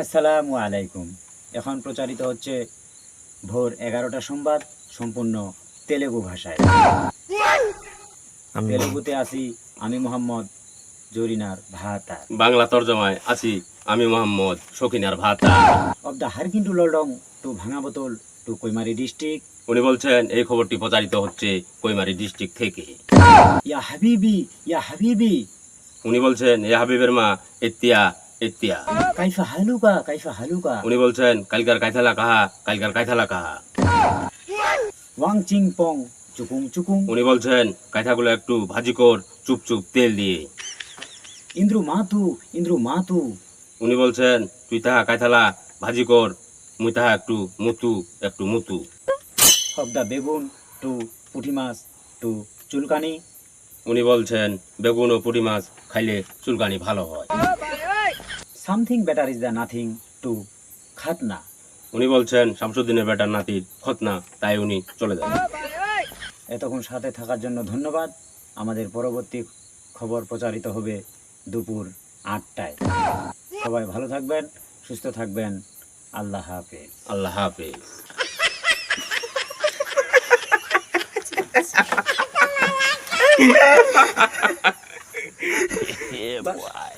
আসসালামু আলাইকুম এখন প্রচারিত হচ্ছে ভোর এগারোটা সংবাদ সম্পূর্ণ তেলেগু ভাষায়। তেলেগুতে আছি আমি মোহাম্মদ জরিনার ভাতা। বাংলা তর্জমায় আছি আমি মোহাম্মদ শকিনার ভাতা। অব দ্য হারকিন্টু ললডং টু ভাঙা বোতল টু কৈমারি ডিস্ট্রিক্ট উনি বলছেন এই খবরটি প্রচারিত হচ্ছে কৈমারি ডিস্ট্রিক্ট থেকে। ইয়া হাবিবি ইয়া হাবিবি উনি বলছেন এ হাবিবের মা এতিয়া এতিয়া কাইফা হালুকা কাইফা হালুকা। উনি বলছেন কালকার কাইথালা কাহা কালকার কাইথালা কাহা? ওয়াং চিং পং চুকুং চুকুং। উনি বলছেন কাইথাগুলো একটু ভাজি কর চুপ চুপ তেল দিয়ে। ইন্দ্রু মাতু ইন্দ্রু মাতু। উনি বলছেন তুই তাহা কাইথালা ভাজি কর। মুই তাহা একটু মুতু একটু মুতু। অব দ্য বেগুন টু পুঁটি মাছ টু চুলকানি। উনি বলছেন বেগুন ও পুঁটি মাছ খাইলে চুলকানি ভালো হয়। Something better is the nothing to খাতনা। উনি বলছেন শামসুদ্দিনের বেটার নাতির খতনা। তাই উনি চলে যান। এতক্ষণ সাথে থাকার জন্য ধন্যবাদ। আমাদের পরবর্তী খবর প্রচারিত হবে দুপুর আটটায়। সবাই ভালো থাকবেন সুস্থ থাকবেন। আল্লাহ হাফেজ। আল্লাহ হাফেজ। Yeah, boy.